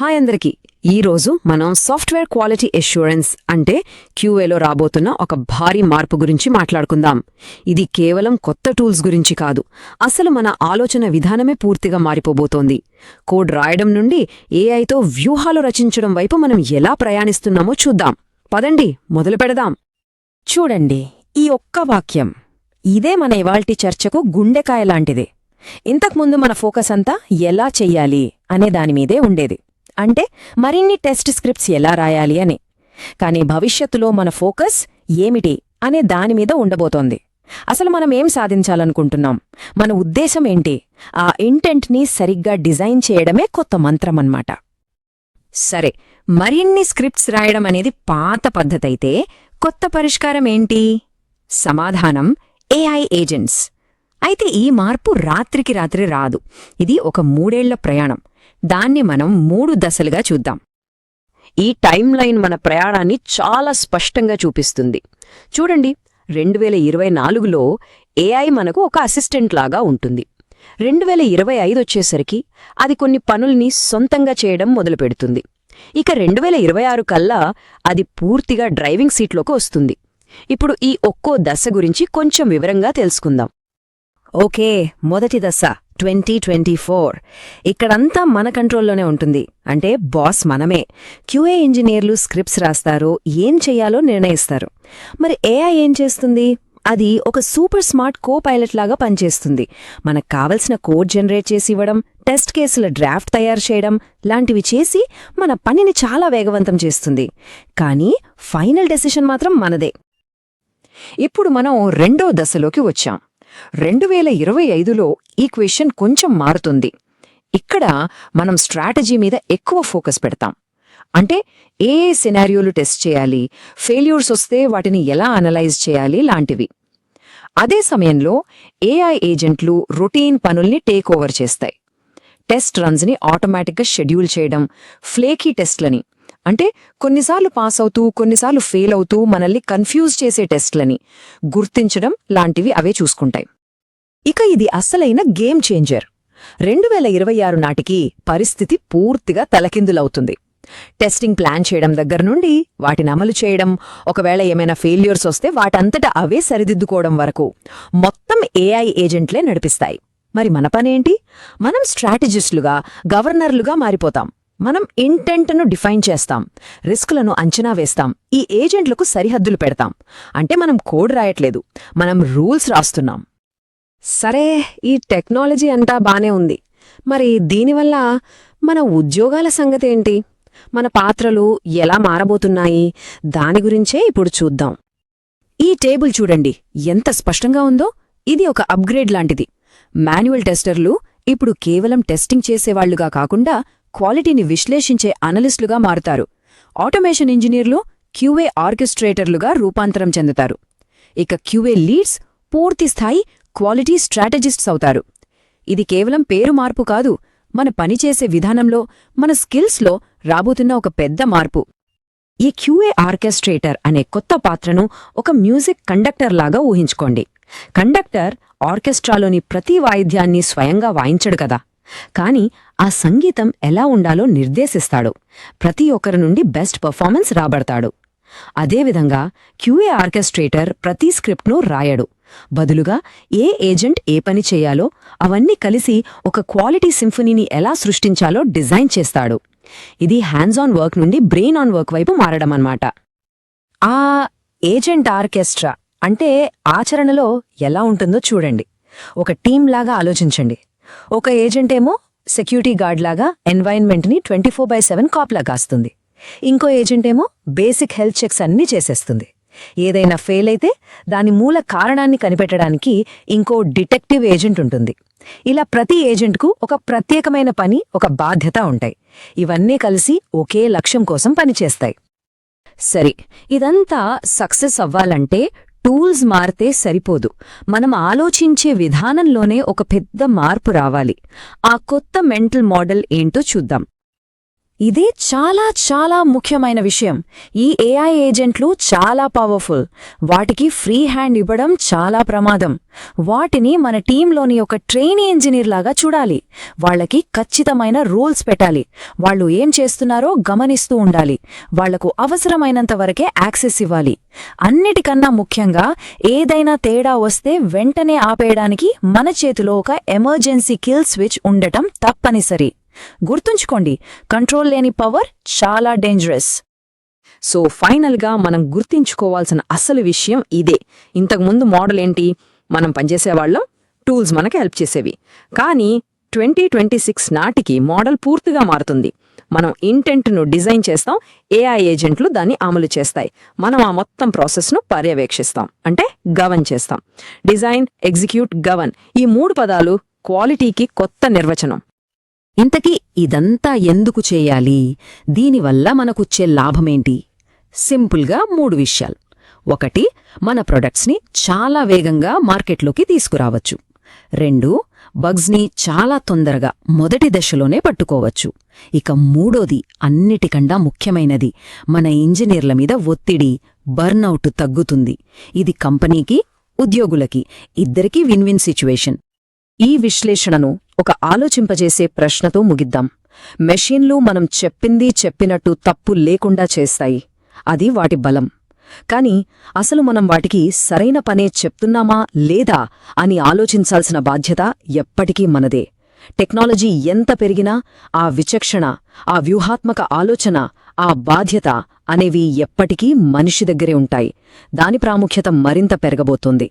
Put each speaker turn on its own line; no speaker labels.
Hi అందరికీ. ఈరోజు మనం సాఫ్ట్వేర్ క్వాలిటీ ఎష్యూరెన్స్ అంటే క్యూఏలో రాబోతున్న ఒక భారీ మార్పు గురించి మాట్లాడుకుందాం. ఇది కేవలం కొత్త టూల్స్ గురించి కాదు అసలు మన ఆలోచన విధానమే పూర్తిగా మారిపోబోతోంది. కోడ్ రాయడం నుండి ఏఐతో వ్యూహాలు రచించడం వైపు మనం ఎలా ప్రయాణిస్తున్నామో చూద్దాం. పదండి మొదలు పెడదాం.
చూడండి ఈ ఒక్క వాక్యం. ఇదే మన ఇవాల్టి చర్చకు గుండెకాయ లాంటిది. ఇంతకుముందు మన ఫోకస్ అంతా ఎలా చెయ్యాలి అనే దానిమీదే ఉండేది. అంటే మరిన్ని టెస్ట్ స్క్రిప్ట్స్ ఎలా రాయాలి అని. కానీ భవిష్యత్తులో మన ఫోకస్ ఏమిటి అనే దానిమీద ఉండబోతోంది. అసలు మనం ఏం సాధించాలనుకుంటున్నాం? మన ఉద్దేశం ఏంటి? ఆ ఇంటెంట్ని సరిగ్గా డిజైన్ చేయడమే కొత్త మంత్రమన్నమాట.
సరే మరిన్ని స్క్రిప్ట్స్ రాయడం అనేది పాత పద్ధతైతే కొత్త పరిష్కారం ఏంటి? సమాధానం ఏఐ ఏజెంట్స్. అయితే ఈ మార్పు రాత్రికి రాత్రి రాదు. ఇది ఒక మూడేళ్ళ ప్రయాణం. దాన్ని మనం మూడు దశలుగా చూద్దాం. ఈ టైం లైన్ మన ప్రయాణాన్ని చాలా స్పష్టంగా చూపిస్తుంది. చూడండి రెండు వేల ఇరవై నాలుగులో ఏఐ మనకు ఒక అసిస్టెంట్ లాగా ఉంటుంది. రెండు వేల ఇరవై ఐదు వచ్చేసరికి అది కొన్ని పనుల్ని సొంతంగా చేయడం మొదలుపెడుతుంది. ఇక రెండు వేల ఇరవై ఆరు కల్లా అది పూర్తిగా డ్రైవింగ్ సీట్లోకి వస్తుంది. ఇప్పుడు ఈ ఒక్కో దశ గురించి కొంచెం వివరంగా తెలుసుకుందాం. ఓకే మొదటి దశ. Twenty twenty four. ఇక్కడంతా మన కంట్రోల్లోనే ఉంటుంది. అంటే బాస్ మనమే. క్యూఏ ఇంజనీర్లు స్క్రిప్ట్స్ రాస్తారు ఏం చెయ్యాలో నిర్ణయిస్తారు. మరి ఏఐ ఏం చేస్తుంది? అది ఒక సూపర్ స్మార్ట్ కో పైలట్ లాగా పనిచేస్తుంది. మనకు కావలసిన కోడ్ జనరేట్ చేసి ఇవ్వడం టెస్ట్ కేసుల డ్రాఫ్ట్ తయారు చేయడం లాంటివి చేసి మన పనిని చాలా వేగవంతం చేస్తుంది. కానీ ఫైనల్ డెసిషన్ మాత్రం మనదే. ఇప్పుడు మనం రెండో దశలోకి వచ్చాం. రెండు వేల ఇరవై ఐదులో ఈ క్వశ్చన్ కొంచెం మారుతుంది. ఇక్కడ మనం స్ట్రాటజీ మీద ఎక్కువ ఫోకస్ పెడతాం. అంటే ఏ ఏ సినారియోలు టెస్ట్ చేయాలి ఫెయిల్యూర్స్ వస్తే వాటిని ఎలా అనలైజ్ చేయాలి లాంటివి. అదే సమయంలో ఏఐ ఏజెంట్లు రొటీన్ పనుల్ని టేక్ ఓవర్ చేస్తాయి. టెస్ట్ రన్స్ని ఆటోమేటిక్గా షెడ్యూల్ చేయడం ఫ్లేకీ టెస్ట్లని. అంటే కొన్నిసార్లు పాస్ అవుతూ కొన్నిసార్లు ఫెయిల్ అవుతూ మనల్ని కన్ఫ్యూజ్ చేసే టెస్ట్లని గుర్తించడం లాంటివి అవే చూసుకుంటాయి. ఇక ఇది అస్సలైన గేమ్ చేంజర్. రెండు వేల ఇరవై ఆరు నాటికి పరిస్థితి పూర్తిగా తలకిందులవుతుంది. టెస్టింగ్ ప్లాన్ చేయడం దగ్గర నుండి వాటిని అమలు చేయడం ఒకవేళ ఏమైనా ఫెయిల్యూర్స్ వస్తే వాటంతటా అవే సరిదిద్దుకోవడం వరకు మొత్తం ఏఐ ఏజెంట్లే నడిపిస్తాయి. మరి మన పనేంటి మనం స్ట్రాటజిస్టులుగా గవర్నర్లుగా మారిపోతాం. మనం ఇంటెంట్ను డిఫైన్ చేస్తాం రిస్కులను అంచనా వేస్తాం ఈ ఏజెంట్లకు సరిహద్దులు పెడతాం. అంటే మనం కోడ్ రాయట్లేదు మనం రూల్స్ రాస్తున్నాం. సరే ఈ టెక్నాలజీ అంతా బానే ఉంది. మరి దీనివల్ల మన ఉద్యోగాల సంగతేంటి? మన పాత్రలు ఎలా మారబోతున్నాయి? దాని గురించే ఇప్పుడు చూద్దాం. ఈ టేబుల్ చూడండి. ఎంత స్పష్టంగా ఉందో. ఇది ఒక అప్గ్రేడ్ లాంటిది. మాన్యువల్ టెస్టర్లు ఇప్పుడు కేవలం టెస్టింగ్ చేసేవాళ్ళుగా కాకుండా క్వాలిటీని విశ్లేషించే అనలిస్టులుగా మారుతారు. ఆటోమేషన్ ఇంజనీర్లు క్యూఏ ఆర్కెస్ట్రేటర్లుగా రూపాంతరం చెందుతారు. ఇక క్యూఏ లీడ్స్ పూర్తిస్థాయి క్వాలిటీ స్ట్రాటజిస్ట్స్ అవుతారు. ఇది కేవలం పేరు మార్పు కాదు మన పనిచేసే విధానంలో మన స్కిల్స్లో రాబోతున్న ఒక పెద్ద మార్పు. ఈ క్యూఏ ఆర్కెస్ట్రేటర్ అనే కొత్త పాత్రను ఒక మ్యూజిక్ కండక్టర్ లాగా ఊహించుకోండి. కండక్టర్ ఆర్కెస్ట్రాలోని ప్రతి వాయిద్యాన్ని స్వయంగా వాయించడు కదా. కాని ఆ సంగీతం ఎలా ఉండాలో నిర్దేశిస్తాడు. ప్రతి ఒక్కరి నుండి బెస్ట్ పర్ఫార్మెన్స్ రాబడతాడు. అదేవిధంగా క్యూఏ ఆర్కెస్ట్రేటర్ ప్రతి స్క్రిప్ట్ను రాయడు. బదులుగా ఏ ఏజెంట్ ఏ పని చేయాలో అవన్నీ కలిసి ఒక క్వాలిటీ సింఫనీని ఎలా సృష్టించాలో డిజైన్ చేస్తాడు. ఇది హ్యాండ్స్ ఆన్ వర్క్ నుండి బ్రెయిన్ ఆన్ వర్క్ వైపు మారడమన్నమాట ఆ ఏజెంట్ ఆర్కెస్ట్రా అంటే ఆచరణలో ఎలా ఉంటుందో చూడండి. ఒక టీంలాగా ఆలోచించండి. ఒక ఏజెంట్ ఏమో సెక్యూరిటీ గార్డ్ లాగా ఎన్వైరన్మెంట్ని ట్వంటీ ఫోర్ బై సెవెన్ కాప్లా కాస్తుంది. ఇంకో ఏజెంట్ ఏమో బేసిక్ హెల్త్ చెక్స్ అన్నీ చేసేస్తుంది. ఏదైనా ఫెయిల్ అయితే దాని మూల కారణాన్ని కనిపెట్టడానికి ఇంకో డిటెక్టివ్ ఏజెంట్ ఉంటుంది. ఇలా ప్రతి ఏజెంట్కు ఒక ప్రత్యేకమైన పని ఒక బాధ్యత ఉంటాయి. ఇవన్నీ కలిసి ఒకే లక్ష్యం కోసం పనిచేస్తాయి. సరే ఇదంతా సక్సెస్ అవ్వాలంటే టూల్స్ మారితే సరిపోదు. మనం ఆలోచించే విధానంలోనే ఒక పెద్ద మార్పు రావాలి. ఆ కొత్త మెంటల్ మోడల్ ఏంటో చూద్దాం.
ఇదే చాలా చాలా ముఖ్యమైన విషయం. ఈ ఏఐ ఏజెంట్లు చాలా పవర్ఫుల్ వాటికి ఫ్రీ హ్యాండ్ ఇవ్వడం చాలా ప్రమాదం. వాటిని మన టీంలోని ఒక ట్రైనీ ఇంజనీర్ లాగా చూడాలి. వాళ్ళకి ఖచ్చితమైన రూల్స్ పెట్టాలి. వాళ్ళు ఏం చేస్తున్నారో గమనిస్తూ ఉండాలి. వాళ్ళకు అవసరమైనంత వరకే యాక్సెస్ ఇవ్వాలి. అన్నిటికన్నా ముఖ్యంగా ఏదైనా తేడా వస్తే వెంటనే ఆపేయడానికి మన చేతిలో ఒక ఎమర్జెన్సీ కిల్ స్విచ్ ఉండటం తప్పనిసరి. గుర్తుంచుకోండి కంట్రోల్ లేని పవర్ చాలా డేంజరస్
సో ఫైనల్గా మనం గుర్తించుకోవాల్సిన అసలు విషయం ఇదే. ఇంతకుముందు మోడల్ ఏంటి? మనం పనిచేసేవాళ్ళం టూల్స్ మనకి హెల్ప్ చేసేవి. కానీ ట్వంటీ ట్వంటీ సిక్స్ నాటికి మోడల్ పూర్తిగా మారుతుంది. మనం ఇంటెంట్ను డిజైన్ చేస్తాం ఏఐ ఏజెంట్లు దాన్ని అమలు చేస్తాయి. మనం ఆ మొత్తం ప్రాసెస్ను పర్యవేక్షిస్తాం అంటే గవన్ చేస్తాం. డిజైన్ ఎగ్జిక్యూట్ గవన్ ఈ మూడు పదాలు క్వాలిటీకి కొత్త నిర్వచనం.
ఇంతకీ ఇదంతా ఎందుకు చేయాలి? దీనివల్ల మనకొచ్చే లాభమేంటి? సింపుల్గా మూడు విషయాలు. ఒకటి మన ప్రొడక్ట్స్ని చాలా వేగంగా మార్కెట్లోకి తీసుకురావచ్చు. రెండు బగ్స్ని చాలా తొందరగా మొదటి దశలోనే పట్టుకోవచ్చు. ఇక మూడోది అన్నిటికన్నా ముఖ్యమైనది మన ఇంజనీర్ల మీద ఒత్తిడి బర్నౌట్ తగ్గుతుంది. ఇది కంపెనీకి ఉద్యోగులకి ఇద్దరికీ విన్ విన్ సిచ్యువేషన్. ఈ విశ్లేషణను ఒక ఆలోచింపజేసే ప్రశ్నతో ముగిద్దాం. మెషిన్లు మనం చెప్పింది చెప్పినట్టు తప్పు లేకుండా చేస్తాయి. అది వాటి బలం. కాని అసలు మనం వాటికి సరైన పనే చెప్తున్నామా లేదా అని ఆలోచించాల్సిన బాధ్యత ఎప్పటికీ మనదే. టెక్నాలజీ ఎంత పెరిగినా ఆ విచక్షణ ఆ వ్యూహాత్మక ఆలోచన ఆ బాధ్యత అనేవి ఎప్పటికీ మనిషి దగ్గరే ఉంటాయి. దాని ప్రాముఖ్యత మరింత పెరగబోతోంది.